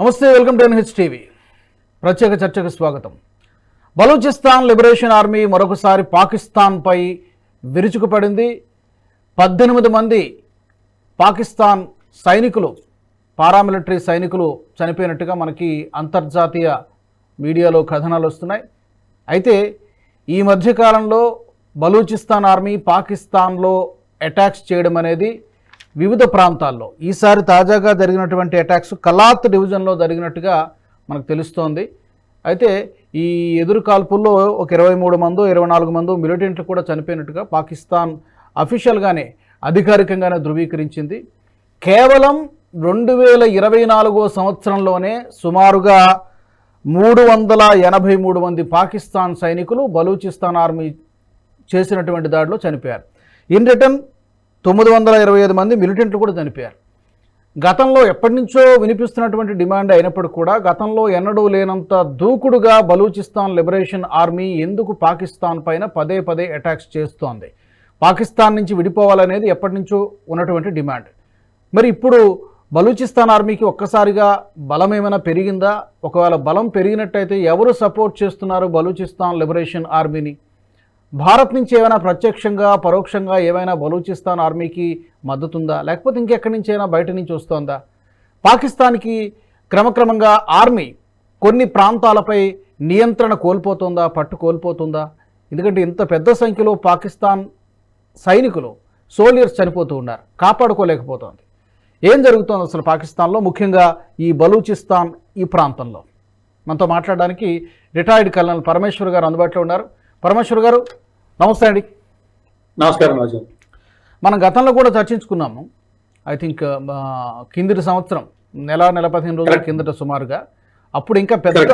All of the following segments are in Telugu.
నమస్తే వెల్కమ్ టు ఎన్హెచ్ టీవీ. ప్రత్యేక చర్చకు స్వాగతం. బలూచిస్తాన్ లిబరేషన్ ఆర్మీ మరొకసారి పాకిస్తాన్పై విరుచుకుపడింది. పద్దెనిమిది మంది పాకిస్తాన్ సైనికులు పారామిలిటరీ సైనికులు చనిపోయినట్టుగా మనకి అంతర్జాతీయ మీడియాలో కథనాలు వస్తున్నాయి. అయితే ఈ మధ్యకాలంలో బలూచిస్తాన్ ఆర్మీ పాకిస్తాన్లో అటాక్స్ చేయడం అనేది వివిధ ప్రాంతాల్లో. ఈసారి తాజాగా జరిగినటువంటి అటాక్స్ కలాత్ డివిజన్లో జరిగినట్టుగా మనకు తెలుస్తోంది. అయితే ఈ ఎదురు కాల్పుల్లో ఒక ఇరవై మూడు మందో ఇరవై నాలుగు మందో మిలిటెంట్లు కూడా చనిపోయినట్టుగా పాకిస్తాన్ అఫీషియల్గానే అధికారికంగానే ధృవీకరించింది. కేవలం రెండు వేల ఇరవై నాలుగో సంవత్సరంలోనే సుమారుగా మూడు వందల ఎనభై మూడు మంది పాకిస్తాన్ సైనికులు బలూచిస్తాన్ ఆర్మీ చేసినటువంటి దాడిలో చనిపోయారు. ఇన్ రిటర్న్ తొమ్మిది వందల ఇరవై ఐదు మంది మిలిటెంట్లు కూడా చనిపోయారు. గతంలో ఎప్పటి నుంచో వినిపిస్తున్నటువంటి డిమాండ్ అయినప్పటికీ కూడా గతంలో ఎన్నడూ లేనంత దూకుడుగా బలూచిస్తాన్ లిబరేషన్ ఆర్మీ ఎందుకు పాకిస్తాన్ పైన పదే పదే అటాక్స్ చేస్తోంది? పాకిస్తాన్ నుంచి విడిపోవాలనేది ఎప్పటి నుంచో ఉన్నటువంటి డిమాండ్. మరి ఇప్పుడు బలూచిస్తాన్ ఆర్మీకి ఒక్కసారిగా బలం ఏమైనా పెరిగిందా? ఒకవేళ బలం పెరిగినట్టయితే ఎవరు సపోర్ట్ చేస్తున్నారు బలూచిస్తాన్ లిబరేషన్ ఆర్మీని? భారత్ నుంచి ఏమైనా ప్రత్యక్షంగా పరోక్షంగా ఏమైనా బలూచిస్తాన్ ఆర్మీకి మద్దతుందా? లేకపోతే ఇంకెక్కడి నుంచి అయినా బయట నుంచి వస్తోందా? పాకిస్తాన్కి క్రమక్రమంగా ఆర్మీ కొన్ని ప్రాంతాలపై నియంత్రణ కోల్పోతుందా పట్టు కోల్పోతుందా? ఎందుకంటే ఇంత పెద్ద సంఖ్యలో పాకిస్తాన్ సైనికులు సోల్జర్స్ చనిపోతూ ఉన్నారు. కాపాడుకోలేకపోతోంది. ఏం జరుగుతోంది అసలు పాకిస్తాన్లో? ముఖ్యంగా ఈ బలూచిస్తాన్ ఈ ప్రాంతంలో. మనతో మాట్లాడడానికి రిటైర్డ్ కల్నల్ పరమేశ్వర్ గారు అందుబాటులో ఉన్నారు. పరమేశ్వర్ గారు నమస్తే అండి. నమస్కారం రాజు మనం గతంలో కూడా చర్చించుకున్నాము. ఐ థింక్ కిందటి సంవత్సరం నెల నెల పదిహేను రోజుల. కిందట సుమారుగా అప్పుడు ఇంకా పెద్ద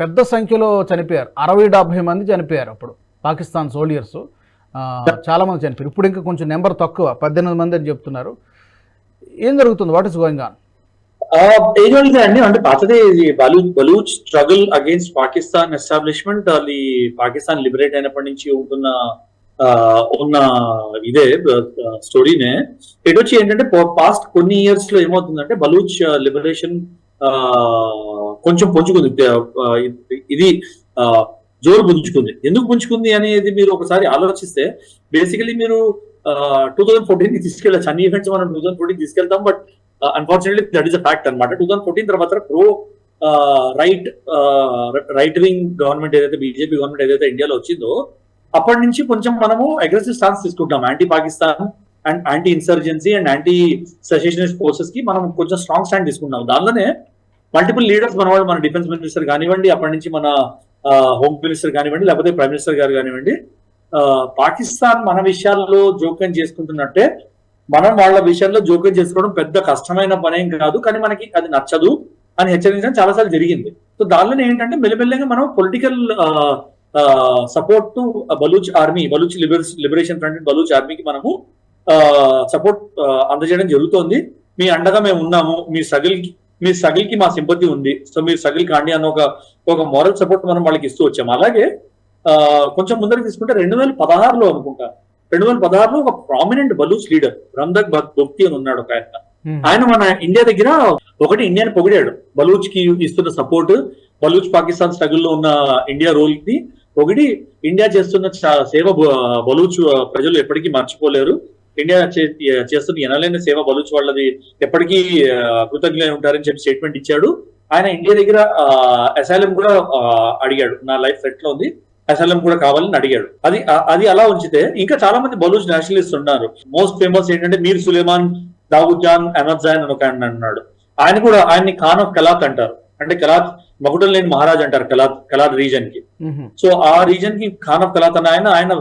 పెద్ద సంఖ్యలో చనిపోయారు. అరవై డెబ్భై మంది చనిపోయారు అప్పుడు పాకిస్తాన్ సోల్జర్స్ చాలా మంది చనిపోయారు. ఇప్పుడు ఇంకా కొంచెం నెంబర్ తక్కువ పద్దెనిమిది మంది అని చెప్తున్నారు. ఏం జరుగుతుంది? వాట్ ఇస్ గోయింగ్ ఆన్ ఏం జరిగింది అంటే పాతదే బలూ Baloch struggle against Pakistan establishment అది పాకిస్తాన్ లిబరేట్ అయినప్పటి నుంచి ఉంటున్న ఉన్న ఇదే స్టోరీనే. ఇటు వచ్చి ఏంటంటే పాస్ట్ కొన్ని ఇయర్స్లో ఏమవుతుందంటే బలూచ్ లిబరేషన్ కొంచెం పుంజుకుంది. ఇది జోరు పుంజుకుంది. ఎందుకు పుంజుకుంది అనేది మీరు ఒకసారి ఆలోచిస్తే బేసికలీ మీరు టూ థౌసండ్ ఫోర్టీన్కి తీసుకెళ్ళచ్చు. అన్ని ఈవెంట్స్ మనం టూ థౌసండ్ ఫోర్టీన్ తీసుకెళ్తాం but unfortunately that is a fact అనమాట టూ థౌసండ్ ఫోర్టీన్ తర్వాత pro right right wing government ఏదైతే బీజేపీ గవర్నమెంట్ ఏదైతే ఇండియాలో వచ్చిందో అప్పటి నుంచి కొంచెం మనము అగ్రెసివ్ స్టాన్స్ తీసుకుంటాం anti Pakistan and anti insurgency and anti secessionist ఫోర్సెస్కి మనం కొంచెం స్ట్రాంగ్ స్టాండ్ తీసుకున్నాం దానిలోనే మల్టిపుల్ లీడర్స్ మన వాళ్ళు మన డిఫెన్స్ మినిస్టర్ కానివ్వండి అప్పటి నుంచి మన uh, హోమ్ మినిస్టర్ కానివ్వండి లేకపోతే ప్రైమ్ మినిస్టర్ గారు కానివ్వండి uh, పాకిస్తాన్ మన విషయాల్లో జోక్యం చేసుకుంటున్నట్టే మనం వాళ్ళ విషయంలో జోక్యం చేసుకోవడం పెద్ద కష్టమైన పనేం కాదు కానీ మనకి అది నచ్చదు అని హెచ్చరించడం చాలాసార్లు జరిగింది. సో దానిలో ఏంటంటే మెల్లమెల్లగా మనం political support to Baloch army Baloch liberation front Baloch ఆర్మీకి మనము సపోర్ట్ అందజేయడం జరుగుతోంది. మీ అండగా మేము ఉన్నాము. మీ సగిల్ మీ సగిల్కి మా సింపతి ఉంది. సో మీరు సగిల్ కాండి అన్న ఒక ఒక మోరల్ సపోర్ట్ మనం వాళ్ళకి ఇస్తూ వచ్చాము. అలాగే ఆ, కొంచెం ముందర తీసుకుంటే రెండు వేల పదహారులో అనుకుంటా రెండు వేల పదహారులో ఒక ప్రామినెంట్ బలూచ్ లీడర్ రందక్ భక్తి అని ఉన్నాడు ఒక ఆయన. ఆయన మన ఇండియా దగ్గర ఒకటి ఇండియాని పొగిడాడు. బలూచ్కి ఇస్తున్న సపోర్ట్ బలూచ్ పాకిస్తాన్ స్ట్రగుల్లో ఉన్న ఇండియా రోల్కి ఒకటి ఇండియా చేస్తున్న సేవ బలూచ్ ప్రజలు ఎప్పటికీ మర్చిపోలేరు. ఇండియా చేస్తున్న ఎనలేని సేవ బలూచ్ వాళ్ళది ఎప్పటికీ కృతజ్ఞులై ఉంటారని చెప్పి స్టేట్మెంట్ ఇచ్చాడు. ఆయన ఇండియా దగ్గర అసైలం కూడా అడిగాడు. నా లైఫ్ సెట్లో ఉంది. అసైలం కూడా కావాలని అడిగాడు. అది అది అలా ఉంచితే ఇంకా చాలా మంది బలూచ్ నేషనలిస్ట్ ఉన్నారు. మోస్ట్ ఫేమస్ ఏంటంటే మీర్ సులేమాన్ దావుద్ జాన్ అహ్మద్ జాన్ అని ఒక ఆయన అన్నాడు. ఆయన కూడా ఆయన్ని ఖాన్ ఆఫ్ కలాత్ అంటారు. అంటే కలాత్ మకుటం లేని మహారాజ్ అంటారు కలాత్ కలాత్ రీజన్కి. సో ఆ రీజన్కి ఖాన్ ఆఫ్ కలాత్ అని ఆయన ఆయన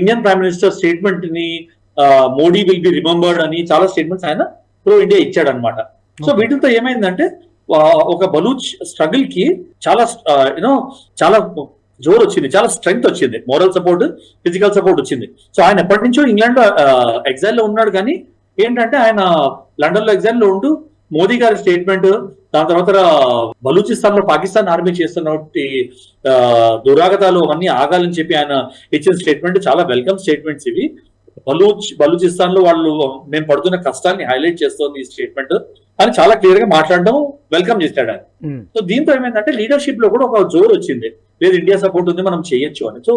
ఇండియన్ ప్రైమ్ మినిస్టర్ స్టేట్మెంట్ని మోడీ విల్ బి రిమెంబర్డ్ అని చాలా స్టేట్మెంట్స్ ఆయన ప్రో ఇండియా ఇచ్చాడు అనమాట సో. వీటితో ఏమైందంటే ఒక బలూచ్ స్ట్రగుల్కి చాలా యూనో చాలా జోరు వచ్చింది. చాలా స్ట్రెంగ్త్ వచ్చింది. మోరల్ సపోర్ట్ ఫిజికల్ సపోర్ట్ వచ్చింది. సో ఆయన ఎప్పటి నుంచో ఇంగ్లాండ్లో ఎగ్జైల్లో ఉన్నాడు కానీ ఏంటంటే ఆయన లండన్లో ఎగ్జైల్లో ఉంటూ మోదీ గారి స్టేట్మెంట్ దాని తర్వాత బలూచిస్తాన్లో పాకిస్తాన్ ఆర్మీ చేస్తున్నటువంటి దురాగతాలు అవన్నీ ఆగాలని చెప్పి ఆయన ఇచ్చిన స్టేట్మెంట్ చాలా వెల్కమ్ స్టేట్మెంట్స్ ఇవి. బలూచ్ బలూచిస్తాన్లో వాళ్ళు మేము పడుతున్న కష్టాన్ని హైలైట్ చేస్తోంది ఈ స్టేట్మెంట్ అని చాలా క్లియర్గా మాట్లాడడం వెల్కమ్ చేశాడు ఆయన. ఉమ్, సో దీంతో ఏమైందంటే లీడర్షిప్లో కూడా ఒక జోరు వచ్చింది. లేదు ఇండియా సపోర్ట్ ఉంది మనం చేయొచ్చు అని. సో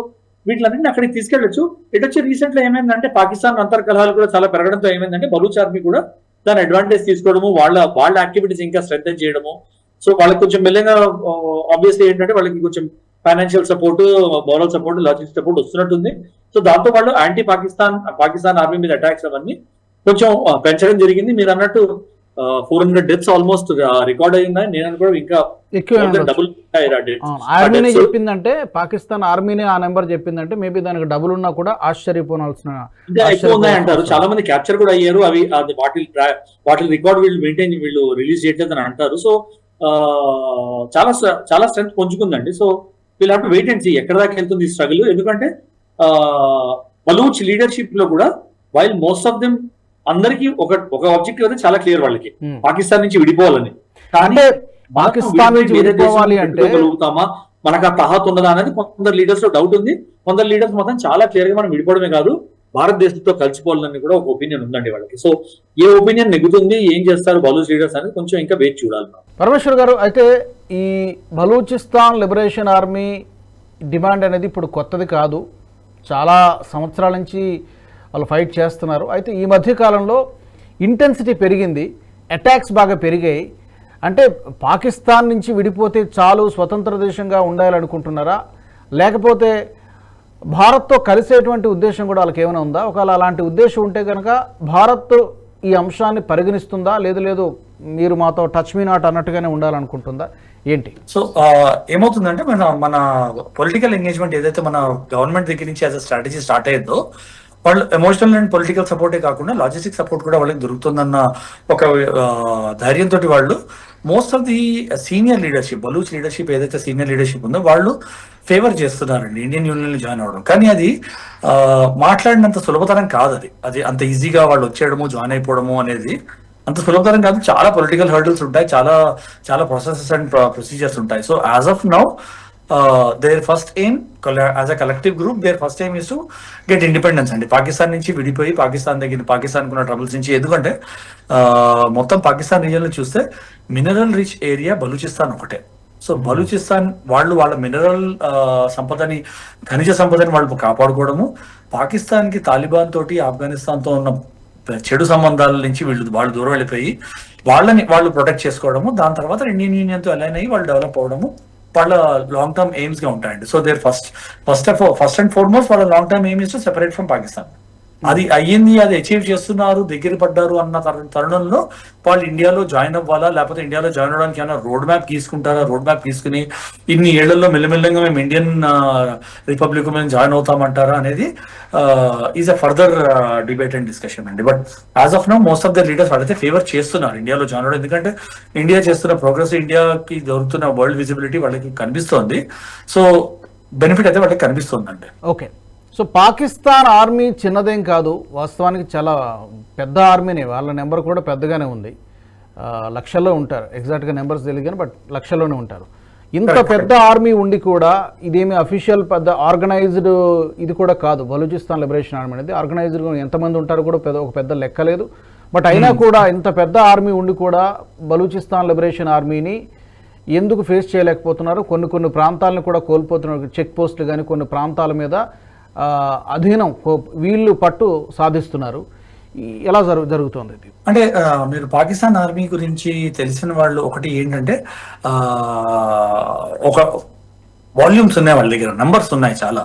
వీటిలన్నింటిని అక్కడికి తీసుకెళ్ళొచ్చు. ఇటు వచ్చి రీసెంట్లో ఏమైందంటే పాకిస్తాన్ అంతర్కలహాలు కూడా చాలా పెరగడంతో ఏమైందంటే బలూచ్ ఆర్మీ కూడా దాని అడ్వాంటేజ్ తీసుకోవడము వాళ్ళ వాళ్ళ యాక్టివిటీస్ ఇంకా శ్రద్ధ చేయడము. సో వాళ్ళకి కొంచెం మెల్లగా ఆబ్వియస్లీ ఏంటంటే వాళ్ళకి కొంచెం financial support moral support logistic support వస్తున్నట్టుంది. So దాంతో వాళ్ళు యాంటీ పాకిస్తాన్ పాకిస్తాన్ ఆర్మీ మీద అటాక్స్ అవన్నీ కొంచెం పెంచడం జరిగింది. మీరు అన్నట్టు four hundred deaths almost record అయిందని నేను అనుకోవడం ఇంకా డబుల్ ఆర్మీనే చెప్పిందంటే పాకిస్తాన్ ఆర్మీనే ఆ నెంబర్ చెప్పిందంటే మేబీ దానికి డబుల్ ఉన్నా కూడా ఆశ్చర్యపోనాల్సిన ఎక్కువ అంటారు చాలా మంది క్యాప్చర్ కూడా అయ్యారు. అవి అది వాటి వాటి రికార్డ్ వీళ్ళు మెయింటైన్ వీళ్ళు రిలీజ్ చేయట్లేదు అని అంటారు. సో చాలా చాలా స్ట్రెంత్ పుంజుకుందండి. సో వీళ్ళు have to wait and see ఎక్కడ దాకా వెళ్తుంది ఈ స్ట్రగుల్ ఎందుకంటే బలూచ్ లీడర్షిప్లో కూడా వైల్ మోస్ట్ ఆఫ్ దెమ్ అందరికి ఒక ఒక ఆబ్జెక్టివ్ అయితే చాలా క్లియర్ వాళ్ళకి. ఉమ్. పాకిస్తాన్ నుంచి విడిపోవాలని. కానీ పాకిస్తాన్ నుంచి విడిపోవాలి అంటే మనకు ఆ తహత్ ఉన్నదా అనేది కొందరు లీడర్స్లో డౌట్ ఉంది. కొందరు లీడర్స్ మాత్రం చాలా క్లియర్గా మనం విడిపోవడమే కాదు భారతదేశంతో కలిసిపోవాలని కూడా ఒక ఒపీనియన్ ఉందండి వాళ్ళకి. సో ఏ ఒపీనియన్ నెగ్గుతుంది ఏం చేస్తారు బలూచ్ లీడర్స్ అనేది కొంచెం ఇంకా వేచి చూడాలి. పరమేశ్వర్ గారు అయితే ఈ బలూచిస్తాన్ లిబరేషన్ ఆర్మీ డిమాండ్ అనేది ఇప్పుడు కొత్తది కాదు. చాలా సంవత్సరాల నుంచి వాళ్ళు ఫైట్ చేస్తున్నారు. అయితే ఈ మధ్యకాలంలో ఇంటెన్సిటీ పెరిగింది. అటాక్స్ బాగా పెరిగాయి. అంటే పాకిస్తాన్ నుంచి విడిపోతే చాలు స్వతంత్ర దేశంగా ఉండాలనుకుంటున్నారా? లేకపోతే భారత్తో కలిసేటువంటి ఉద్దేశం కూడా వాళ్ళకి ఏమైనా ఉందా? ఒకవేళ అలాంటి ఉద్దేశం ఉంటే కనుక భారత్ ఈ అంశాన్ని పరిగణిస్తుందా? లేదు లేదు మీరు మాతో టచ్ మీ నాట్ అన్నట్టుగానే ఉండాలనుకుంటుందా? ఏంటి? సో ఏమవుతుందంటే మన మన పొలిటికల్ ఎంగేజ్మెంట్ ఏదైతే మన గవర్నమెంట్ దగ్గర నుంచి యాజ్ అ స్ట్రాటజీ స్టార్ట్ అయ్యిందో వాళ్ళు ఎమోషనల్ అండ్ పొలిటికల్ సపోర్టే కాకుండా లాజిస్టిక్ సపోర్ట్ కూడా వాళ్ళకి దొరుకుతుందన్న ఒక ధైర్యంతో వాళ్ళు most of the senior leadership Baloch leadership ఏదైతే సీనియర్ లీడర్షిప్ ఉందో వాళ్ళు ఫేవర్ చేస్తున్నారండి ఇండియన్ యూనియన్ జాయిన్ అవ్వడం. కానీ అది మాట్లాడినంత సులభతరం కాదు అది. అది అంత ఈజీగా వాళ్ళు వచ్చేయడము జాయిన్ అయిపోవడము అనేది అంత సులభతరం కాదు. చాలా పొలిటికల్ హర్డల్స్ ఉంటాయి చాలా చాలా ప్రాసెసెస్ అండ్ ప్రొసీజర్స్ ఉంటాయి. So as of now their first aim as a collective group their first aim is to get independence అండి. పాకిస్తాన్ నుంచి విడిపోయి పాకిస్తాన్ దగ్గర పాకిస్తాన్ ఉన్న ట్రబుల్స్ నుంచి ఎందుకంటే ఆ, మొత్తం పాకిస్తాన్ రీజియన్లో చూస్తే మినరల్ రిచ్ ఏరియా బలూచిస్తాన్ ఒకటే. సో బలూచిస్తాన్ వాళ్ళు వాళ్ళ మినరల్ సంపదని ఖనిజ సంపదని వాళ్ళు కాపాడుకోవడము పాకిస్తాన్కి తాలిబాన్ తోటి ఆఫ్ఘనిస్తాన్తో ఉన్న చెడు సంబంధాల నుంచి వీళ్ళు వాళ్ళు దూరం వెళ్ళిపోయి వాళ్ళని వాళ్ళు ప్రొటెక్ట్ చేసుకోవడము దాని తర్వాత ఇండియన్ యూనియన్తో అలైన్ అయ్యి వాళ్ళు డెవలప్ అవడము వాళ్ళ లాంగ్ టర్మ్ ఎయిమ్స్గా ఉంటాయండి. So their first first of first and foremost వాళ్ళ long term aim is to separate from Pakistan అది అయ్యింది అది అచీవ్ చేస్తున్నారు దగ్గర పడ్డారు అన్న తరుణంలో వాళ్ళు ఇండియాలో జాయిన్ అవ్వాలా? లేకపోతే ఇండియాలో జాయిన్ అవ్వడానికి ఏమైనా రోడ్ మ్యాప్ తీసుకుంటారా? రోడ్ మ్యాప్ తీసుకుని ఇన్ని ఏళ్ళలో మెల్లమెల్లగా మేము ఇండియన్ రిపబ్లిక్ మేము జాయిన్ అవుతామంటారా అనేది is a further debate and discussion అండి. But as of now most of the leaders వాళ్ళైతే ఫేవర్ చేస్తున్నారు ఇండియాలో జాయిన్ అవ్వడం. ఎందుకంటే ఇండియా చేస్తున్న ప్రోగ్రెస్ ఇండియాకి దొరుకుతున్న వరల్డ్ విజిబిలిటీ వాళ్ళకి కనిపిస్తోంది. సో బెనిఫిట్ అయితే వాళ్ళకి కనిపిస్తుందండి. ఓకే సో పాకిస్తాన్ ఆర్మీ చిన్నదేం కాదు. వాస్తవానికి చాలా పెద్ద ఆర్మీనే. వాళ్ళ నెంబర్ కూడా పెద్దగానే ఉంది. లక్షల్లో ఉంటారు. ఎగ్జాక్ట్గా నెంబర్స్ తెలియదు కానీ బట్ లక్షల్లోనే ఉంటారు. ఇంత పెద్ద ఆర్మీ ఉండి కూడా ఇదేమి అఫీషియల్ పెద్ద ఆర్గనైజ్డ్ ఇది కూడా కాదు. బలూచిస్తాన్ లిబరేషన్ ఆర్మీ అనేది ఆర్గనైజ్డ్ ఎంతమంది ఉంటారో కూడా పెద్ద ఒక పెద్ద లెక్క లేదు. బట్ అయినా కూడా ఇంత పెద్ద ఆర్మీ ఉండి కూడా బలూచిస్తాన్ లిబరేషన్ ఆర్మీని ఎందుకు ఫేస్ చేయలేకపోతున్నారు? కొన్ని కొన్ని ప్రాంతాలను కూడా కోల్పోతున్నారు. చెక్ పోస్టులు కానీ కొన్ని ప్రాంతాల మీద అధీనం వీళ్ళు పట్టు సాధిస్తున్నారు. ఎలా జరుగు జరుగుతోంది ఇది? అంటే మీరు పాకిస్తాన్ ఆర్మీ గురించి తెలిసిన వాళ్ళు ఒకటి ఏంటంటే ఒక వాల్యూమ్స్ ఉన్నాయి వాళ్ళ దగ్గర నంబర్స్ ఉన్నాయి చాలా.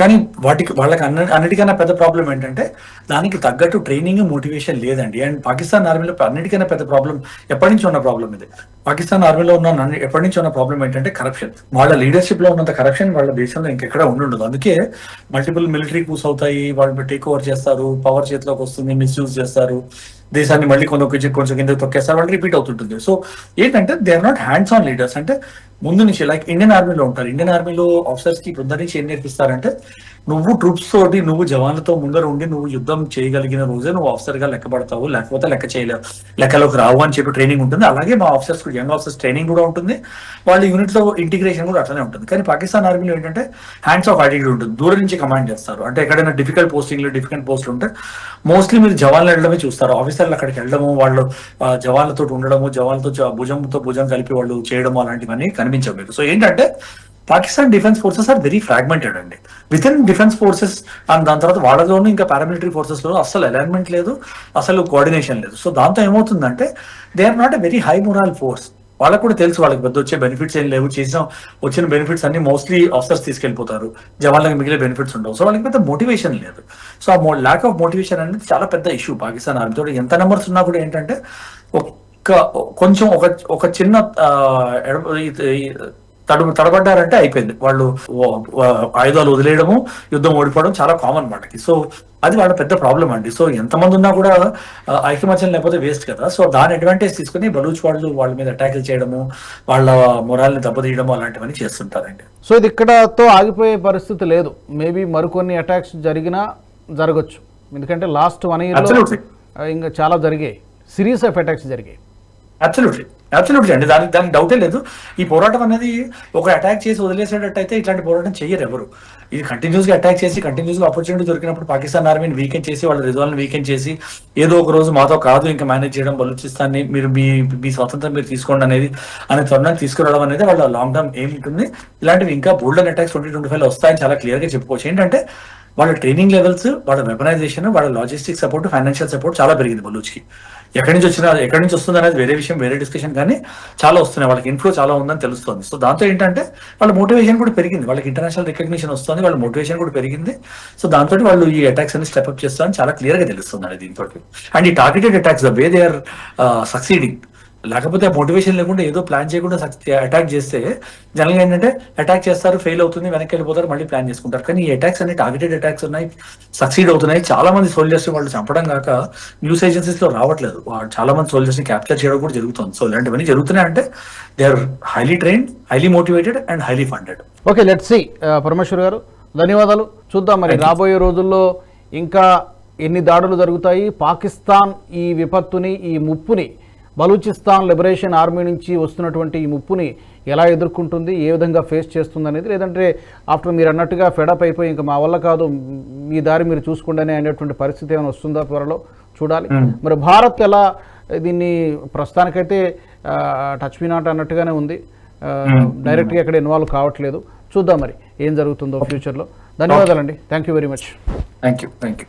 కానీ వాటికి వాళ్ళకి అన్ని అన్నిటికన్నా పెద్ద ప్రాబ్లం ఏంటంటే దానికి తగ్గట్టు ట్రైనింగ్ మోటివేషన్ లేదండి. అండ్ పాకిస్తాన్ ఆర్మీలో అన్నిటికన్నా పెద్ద ప్రాబ్లం ఎప్పటి నుంచి ఉన్న ప్రాబ్లం ఇది? పాకిస్తాన్ ఆర్మీలో ఉన్న ఎప్పటి నుంచి ఉన్న ప్రాబ్లం ఏంటంటే కరప్షన్ వాళ్ళ లీడర్షిప్లో ఉన్నంత కరప్షన్ వాళ్ళ దేశంలో ఇంకెక్కడ ఉండుండదు అందుకే మల్టిపుల్ మిలిటరీ కూస్ అవుతాయి. వాళ్ళు టేక్ ఓవర్ చేస్తారు. పవర్ చేతిలోకి వస్తుంది. మిస్యూజ్ చేస్తారు. దేశాన్ని మళ్ళీ కొంచెం కొంచెం కింద తొక్కేస్తారు. వాళ్ళు రిపీట్ అవుతుంటుంది. సో ఏంటంటే they are not hands on leaders అంటే ముందు నుంచి లైక్ ఇండియన్ ఆర్మీలో ఉంటారు. ఇండియన్ ఆర్మీలో ఆఫీసర్స్కి బృంద నుంచి ఏం నేర్పిస్తారంటే నువ్వు ట్రూప్స్ తోటి నువ్వు జవాన్లతో ముందర ఉండి నువ్వు యుద్ధం చేయగలిగిన రోజే నువ్వు ఆఫీసర్గా లెక్క పడతావు లేకపోతే లెక్క చేయలేవు. లెక్కలోకి రావు అని చెప్పి ట్రైనింగ్ ఉంటుంది. అలాగే మా ఆఫీసర్స్ యంగ్ ఆఫీసర్స్ ట్రైనింగ్ కూడా ఉంటుంది. వాళ్ళ యూనిట్లో ఇంటిగ్రేషన్ కూడా అట్లనే ఉంటుంది. కానీ పాకిస్తాన్ ఆర్మీలో ఏంటంటే హ్యాండ్స్ ఆఫ్ యాటిట్యూడ్ ఉంటుంది. దూరం నుంచి కమాండ్ చేస్తారు. అంటే ఎక్కడైనా డిఫికల్ట్ పోస్టింగ్ డిఫికల్ట్ పోస్ట్ ఉంటే మోస్ట్లీ మీరు జవాన్లు వెళ్ళడమే చూస్తారు. ఆఫీసర్లు అక్కడికి వెళ్ళడము వాళ్ళు జవాన్లతో ఉండడము జవాన్లతో భుజంతో భుజం కలిపి వాళ్ళు చేయడము అలాంటివన్నీ కనిపించవు మీకు. సో ఏంటంటే Pakistan defence forces are very fragmented అండి. Within defence forces and దాని తర్వాత వాళ్ళలోనూ ఇంకా పారామిలిటరీ ఫోర్సెస్లో అసలు అలైన్మెంట్ లేదు అసలు కోఆర్డినేషన్ లేదు. సో దాంతో ఏమవుతుందంటే they are not a very high moral force వాళ్ళకు కూడా తెలుసు వాళ్ళకి పెద్ద వచ్చే బెనిఫిట్స్ ఏం లేవు. చేసిన వచ్చిన బెనిఫిట్స్ అన్ని మోస్ట్లీ ఆఫీసర్స్ తీసుకెళ్ళిపోతారు జవాన్లకు మిగిలే బెనిఫిట్స్ ఉండవు. సో వాళ్ళకి పెద్ద మోటివేషన్ లేదు. సో ఆ ల్యాక్ ఆఫ్ మోటివేషన్ అనేది చాలా పెద్ద ఇష్యూ పాకిస్తాన్ ఆర్మీతో ఎంత నెంబర్స్ ఉన్నా కూడా ఏంటంటే ఒక్క కొంచెం ఒక ఒక చిన్న తడు తడబడ్డారంటే అయిపోయింది. వాళ్ళు ఆయుధాలు వదిలేయడము యుద్ధం ఓడిపోవడం చాలా కామన్ వాళ్ళకి సో అది వాళ్ళ పెద్ద ప్రాబ్లం అండి. సో ఎంతమంది ఉన్నా కూడా ఆ, ఐకమత్యం లేకపోతే వేస్ట్ కదా. సో దాని అడ్వాంటేజ్ తీసుకుని బలూచ్ వాళ్ళు వాళ్ళ మీద అటాకులు చేయడము వాళ్ళ మొరాల్ని దెబ్బతీయడము అలాంటివన్నీ చేస్తుంటారండి. సో ఇది ఇక్కడతో ఆగిపోయే పరిస్థితి లేదు. మేబీ మరికొన్ని అటాక్స్ జరిగినా జరగచ్చు. ఎందుకంటే లాస్ట్ వన్ Absolutely. ఇంకా చాలా జరిగాయి. సిరీస్ ఆఫ్ అటాక్స్ జరిగాయి. అబ్సల్యూట్లీ అబ్సల్యూట్లీ అండి. దానికి దానికి డౌటే లేదు. ఈ పోరాటం అనేది ఒక అటాక్ చేసి వదిలేసేటట్టయితే ఇట్లాంటి పోరాటం చెయ్యరు ఎవరు. ఇది కంటిన్యూస్గా అటాక్ చేసి కంటిన్యూస్గా ఆపర్చునిటీ దొరికినప్పుడు పాకిస్తాన్ ఆర్మీని వీకెండ్ చేసి వాళ్ళ రిజాల్వ్ వీకెండ్ చేసి ఏదో ఒక రోజు మాతో కాదు ఇంకా మేనేజ్ చేయడం బలూచిస్తాన్ని మీరు మీ మీ స్వతంత్రం మీరు తీసుకోండి అనేది అనే తరుణాన్ని తీసుకురావడం అనేది వాళ్ళ లాంగ్ టర్మ్ ఏం ఉంటుంది. ఇలాంటివి ఇంకా బోల్డన్ అటాక్స్ ట్వంటీ ట్వంటీ ఫైవ్ వస్తాయని చాలా క్లియర్గా చెప్పుకోవచ్చు. ఏంటంటే వాళ్ళ ట్రైనింగ్ లెవెల్స్ వాళ్ళ వెపనైజేషన్ వాళ్ళ లాజిస్టిక్ సపోర్ట్ ఫైనాన్షియల్ సపోర్ట్ చాలా పెరిగింది బలూచ్కి. ఎక్కడి నుంచి వచ్చిన ఎక్కడి నుంచి వస్తుంది అనేది వేరే విషయం వేరే డిస్కషన్ కానీ చాలా వస్తున్నాయి. వాళ్ళకి ఇన్ఫ్లో చాలా ఉందని తెలుస్తుంది. సో దాంతో ఏంటంటే వాళ్ళ మోటివేషన్ కూడా పెరిగింది. వాళ్ళకి ఇంటర్నేషనల్ రికగ్నిషన్ వస్తుంది వాళ్ళ మోటివేషన్ కూడా పెరిగింది. సో దాంతో వాళ్ళు ఈ అటాక్స్ అన్ని స్టెప్అప్ చేస్తారని చాలా క్లియర్గా తెలుస్తుంది దీంతో అండ్ ఈ targeted attacks the way they are succeeding లేకపోతే మోటివేషన్ లేకుండా ఏదో ప్లాన్ చేయకుండా అటాక్ చేస్తే జనరల్గా ఏంటంటే అటాక్ చేస్తారు ఫెయిల్ అవుతుంది వెనక్కి వెళ్ళిపోతారు మళ్ళీ ప్లాన్ చేసుకుంటారు. కానీ ఈ అటాక్స్ అన్ని టార్గెటెడ్ అటాక్స్ ఉన్నాయి సక్సీడ్ అవుతున్నాయి. చాలా మంది సోల్జర్స్ వాళ్ళు చంపడం కాక న్యూస్ ఏజెన్సీస్లో రావట్లేదు. చాలా మంది సోల్జర్స్ని క్యాప్చర్ చేయడం కూడా జరుగుతుంది. సో ఇలాంటివన్నీ జరుగుతున్నాయి అంటే they are highly trained highly motivated and highly funded. Okay let see Parameshwar garu. ధన్యవాదాలు. చూద్దాం మరి. రాబోయే రోజుల్లో ఇంకా ఎన్ని దాడులు జరుగుతాయి? పాకిస్తాన్ ఈ విపత్తుని ఈ ముప్పుని బలూచిస్తాన్ లిబరేషన్ ఆర్మీ నుంచి వస్తున్నటువంటి ఈ ముప్పుని ఎలా ఎదుర్కొంటుంది ఏ విధంగా ఫేస్ చేస్తుంది అనేది లేదంటే ఆఫ్టర్ మీరు అన్నట్టుగా ఫెడప్ అయిపోయి ఇంకా మా వల్ల కాదు మీ దారి మీరు చూసుకోండి అనేటువంటి పరిస్థితి ఏమైనా వస్తుందా త్వరలో? చూడాలి. మరి భారత్ ఎలా దీన్ని ప్రస్తుతానికైతే టచ్ మీ నాట్ అన్నట్టుగానే ఉంది. డైరెక్ట్గా ఎక్కడ ఇన్వాల్వ్ కావట్లేదు. చూద్దాం మరి ఏం జరుగుతుందో ఫ్యూచర్లో ధన్యవాదాలండి. Thank you very much thank you thank you